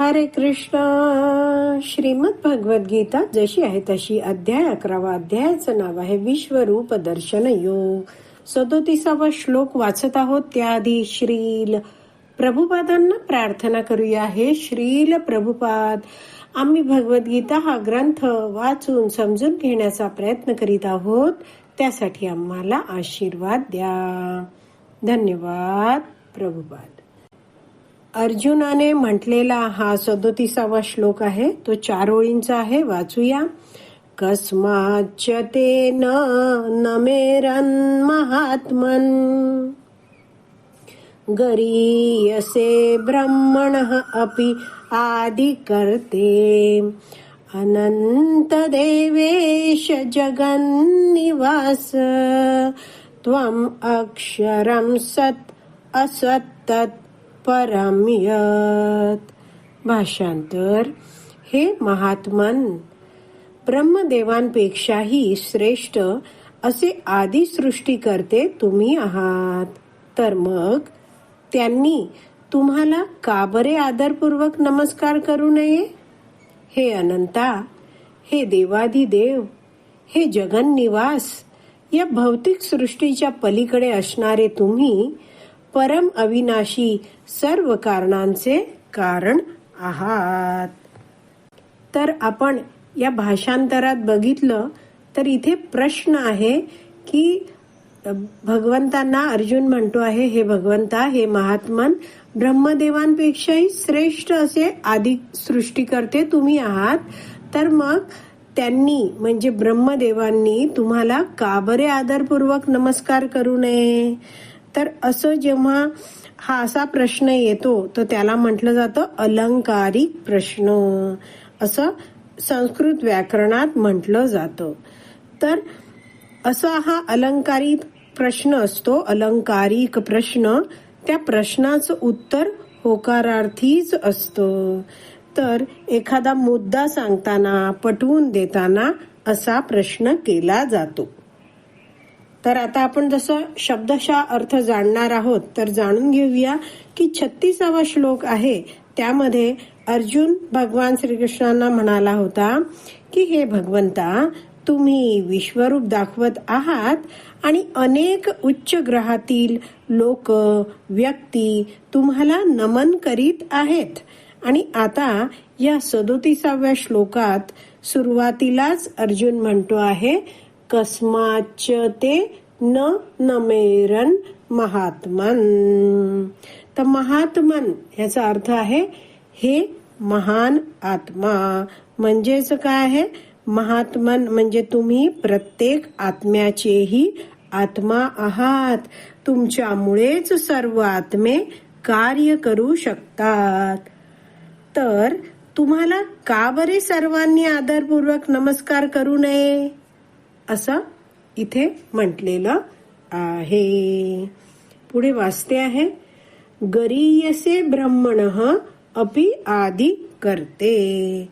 हरे कृष्ण. श्रीमद भगवत गीता जशी आहे तशी अध्याय अकरावा अध्यायाचं नाव आहे विश्वरूप दर्शन योग सदोतीसावा श्लोक वाचत आहोत. त्याआधी श्रील प्रभुपादांना प्रार्थना करूया. हे श्रील प्रभुपाद आम्ही भगवद्गीता हा ग्रंथ वाचून समजून घेण्याचा प्रयत्न करीत आहोत. त्यासाठी आम्हाला आशीर्वाद द्या. धन्यवाद प्रभुपाद. अर्जुनाने म्हटलेला हा सदोतीसावा श्लोक आहे. तो चार ओळींचा आहे. वाचूया. कस्माच ते न मेरन् महात्मन्। गरीयसे ब्रह्मणः अपि आदिकर्ते। अनन्तदेवेश जगन्निवास। त्वम् अक्षरं सत् असत्तत्। तत् परम्यत. भाषांतर हे महात्मन ब्रह्मदेवांपेक्षाही श्रेष्ठ असे आदी सृष्टी करते तुम्ही आहात. तर मग त्यांनी तुम्हाला का बरे आदरपूर्वक नमस्कार करू नये? हे अनंता हे देवादी देव हे जगन्निवास या भौतिक सृष्टीच्या पलीकडे असणारे तुम्ही परम अविनाशी सर्व कारणांचे कारण आहात. तर आपण या भाषांतरात बघितलं तर इथे प्रश्न आहे की भगवंतांना अर्जुन म्हणतो आहे हे भगवंता हे महात्मन ब्रह्मदेवांपेक्षाही श्रेष्ठ असे आधी सृष्टी करते तुम्ही आहात. तर मग त्यांनी म्हणजे ब्रह्मदेवांनी तुम्हाला का बरे आदरपूर्वक नमस्कार करू नये? तर असं जेव्हा हा असा प्रश्न येतो तर त्याला म्हटलं जातं अलंकारिक प्रश्न. असं संस्कृत व्याकरणात म्हटलं जातं. तर असा हा अलंकारिक प्रश्न असतो अलंकारिक प्रश्न त्या प्रश्नाचं उत्तर होकारार्थीच असतं. तर एखादा मुद्दा सांगताना पटवून देताना असा प्रश्न केला जातो. तर आता आपण जसं शब्दशा अर्थ जाणणार आहोत तर जाणून घेऊया की छत्तीसावा श्लोक आहे. त्यामध्ये अर्जुन भगवान श्रीकृष्णांना म्हणाला होता की हे भगवंता तुम्ही विश्वरूप दाखवत आहात आणि अनेक उच्च ग्रहातील लोक व्यक्ती तुम्हाला नमन करीत आहेत. आणि आता या सदोतीसाव्या श्लोकात सुरुवातीलाच अर्जुन म्हणतो आहे कस्माच ते न नमेरन महात्मन. तर महात्मन याचा अर्थ आहे हे महान आत्मा. म्हणजेच काय आहे? महात्मन म्हणजे तुम्ही प्रत्येक आत्म्याचेही आत्मा आहात. तुमच्यामुळेच सर्व आत्मे कार्य करू शकतात. तर तुम्हाला का बरे सर्वांनी आदरपूर्वक नमस्कार करू नये? असं इथे म्हटलेलं आहे. पुढे वाचते आहे गरीयसे ब्रह्मण अपि आदी करते.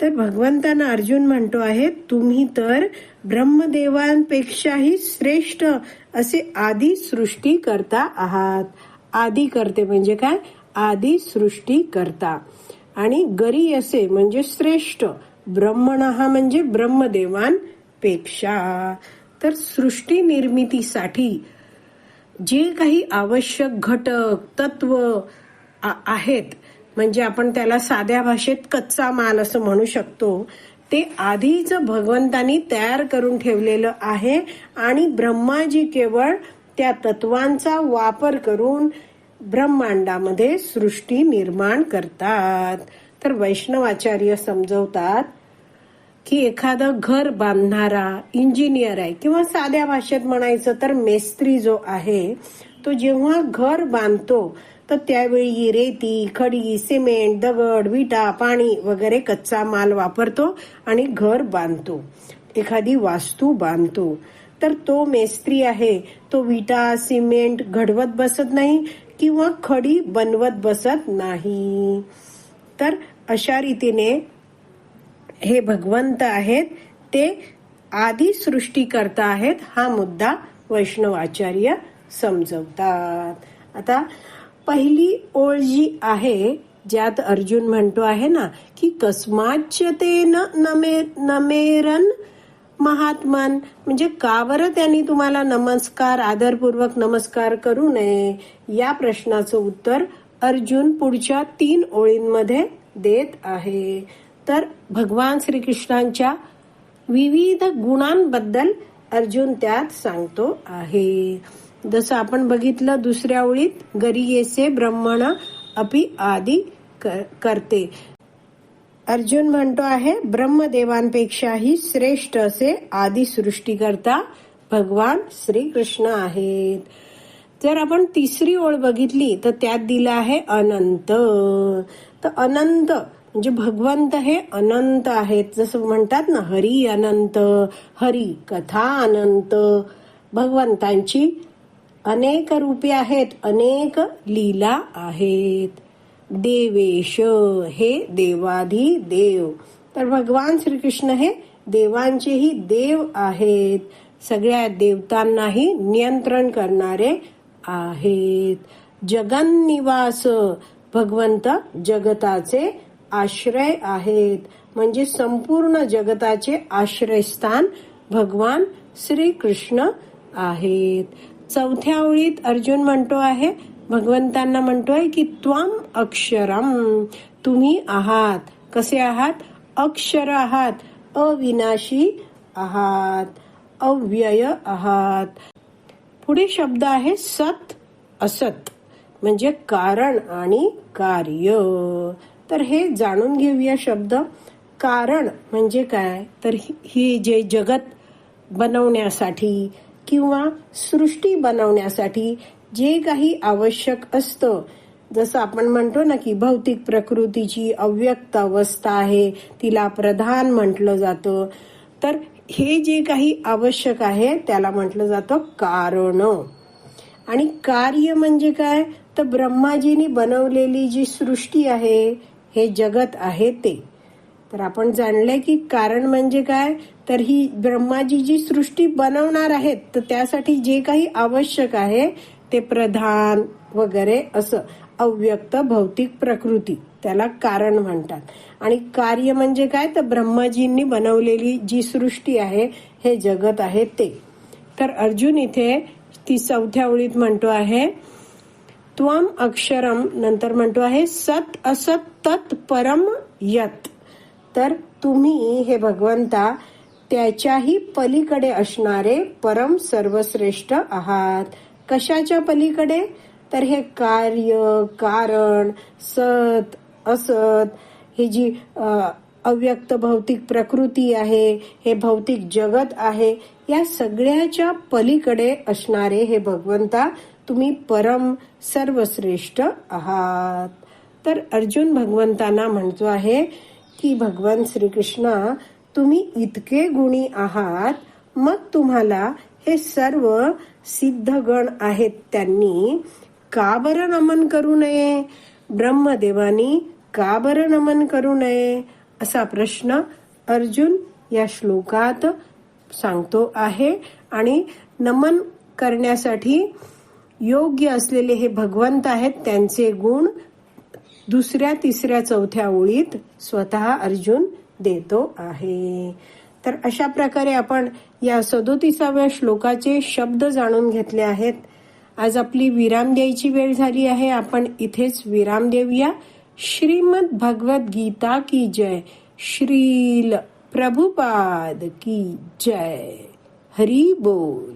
तर भगवंतांना अर्जुन म्हणतो आहे तुम्ही तर ब्रह्मदेवांपेक्षाही श्रेष्ठ असे आदी सृष्टी करता आहात. आदी करते म्हणजे काय? आदी सृष्टी करता. आणि गरी असे म्हणजे श्रेष्ठ ब्रह्मण हा म्हणजे पेक्षा तर सृष्टी निर्मितीसाठी जे काही आवश्यक घटक तत्व आहेत म्हणजे आपण त्याला साध्या भाषेत कच्चा माल असं म्हणू शकतो ते आधीच भगवंतानी तयार करून ठेवलेलं आहे आणि ब्रह्माजी केवळ त्या तत्वांचा वापर करून ब्रह्मांडामध्ये सृष्टी निर्माण करतात. तर वैष्णवाचार्य समजवतात की एखादं घर बांधणारा इंजिनियर आहे किंवा साध्या भाषेत म्हणायचं तर मेस्त्री जो आहे तो जेव्हा घर बांधतो तर त्यावेळी रेती खडी सिमेंट दगड विटा पाणी वगैरे कच्चा माल वापरतो आणि घर बांधतो. एखादी वास्तू बांधतो. तर तो मेस्त्री आहे तो विटा सिमेंट घडवत बसत नाही किंवा खडी बनवत बसत नाही. तर अशा रीतीने हे भगवंत आहेत ते आधी सृष्टी करता आहेत हा मुद्दा वैष्णवाचार्य समजवतात. आता पहिली ओळ जी आहे ज्यात अर्जुन म्हणतो आहे ना की कस्माच्च ते न नमे नमेरन महात्मन. म्हणजे का बरं त्यांनी तुम्हाला नमस्कार आदरपूर्वक नमस्कार करू नये या प्रश्नाचं उत्तर अर्जुन पुढच्या तीन ओळींमध्ये देत आहे. तर भगवान श्रीकृष्णांच्या विविध गुणांबद्दल अर्जुन त्यात सांगतो आहे. जसं आपण बघितलं दुसऱ्या ओळीत गरीयेचे ब्रह्मण अपि आदी करते. अर्जुन म्हणतो आहे ब्रह्मदेवांपेक्षाही श्रेष्ठ असे आदी सृष्टीकर्ता भगवान श्रीकृष्ण आहेत. जर आपण तिसरी ओळ बघितली तर त्यात दिलं आहे अनंत. तर अनंत म्हणजे भगवंत हे अनंत आहेत. जसं म्हणतात ना हरी अनंत हरी कथा अनंत. भगवंतांची अनेक रूपे आहेत अनेक लीला आहेत. देवेश हे देवाधी देव. तर भगवान श्रीकृष्ण हे देवांचेही देव आहेत. सगळ्या देवतांनाही नियंत्रण करणारे आहेत. जगन्निवास भगवंत जगताचे आश्रय आहेत. म्हणजे संपूर्ण जगताचे आश्रयस्थान भगवान श्रीकृष्ण आहेत. चौथ्या ओळीत अर्जुन म्हणतो आहे भगवंतांना म्हणतोय की त्वम अक्षरम तुम्ही आहात. कसे आहात? अक्षर आहात. अविनाशी आहात. अव्यय आहात. पुढे शब्द आहे सत असत. म्हणजे कारण आणि कार्य. तर हे जाणून घेऊया शब्द. कारण म्हणजे काय? तर हे जे जगत बनवण्यासाठी किंवा सृष्टी बनवण्यासाठी जे काही आवश्यक असतं जसं आपण म्हणतो ना की भौतिक प्रकृतीची अव्यक्त अवस्था आहे तिला प्रधान म्हटलं जातं. तर हे जे काही आवश्यक आहे त्याला म्हटलं जातं कारण. आणि कार्य म्हणजे काय? तर ब्रह्माजीनी बनवलेली जी सृष्टी आहे हे जगत आहे ते. तर आपण जाणलंय की कारण म्हणजे काय? तर ही ब्रह्माजी जी सृष्टी बनवणार आहेत तर त्यासाठी जे काही आवश्यक आहे ते प्रधान वगैरे असं अव्यक्त भौतिक प्रकृती त्याला कारण म्हणतात. आणि कार्य म्हणजे काय? तर ब्रह्माजींनी बनवलेली जी सृष्टी आहे हे जगत आहे ते. तर अर्जुन इथे ती चौथ्या ओळीत म्हणतो आहे त्वम अक्षरम नंतर म्हणतो आहे सत असत तत् परम यत. तर तुम्ही हे भगवंता त्याच्याही पलीकडे असणारे परम सर्वश्रेष्ठ आहात. कशाच्या पलीकडे? तर हे कार्य कारण सत असत हे जी अव्यक्त भौतिक प्रकृती आहे हे भौतिक जगत आहे या सगळ्याच्या पलीकडे असणारे हे भगवंता तुम्ही परम सर्वश्रेष्ठ आहात. तर अर्जुन भगवंतांना म्हणतो आहे की भगवान श्रीकृष्णा तुम्ही इतके गुणी आहात मग तुम्हाला हे सर्व सिद्धगण आहेत त्यांनी का बरं नमन करू नये? ब्रह्मदेवानी का बरं नमन करू नये? असा प्रश्न अर्जुन या श्लोकात सांगतो आहे. आणि नमन करण्यासाठी योग्य असलेले हे भगवंत आहेत त्यांचे गुण दुसऱ्या तिसऱ्या चौथ्या ओळीत स्वतः अर्जुन देतो आहे. तर अशा प्रकारे आपण या सदोतीसाव्या श्लोकाचे शब्द जाणून घेतले आहेत. आज आपली विराम द्यायची वेळ झाली आहे. आपण इथेच विराम देऊया. श्रीमद भगवत गीता की जय. श्रील प्रभुपाद की जय. हरी बोल.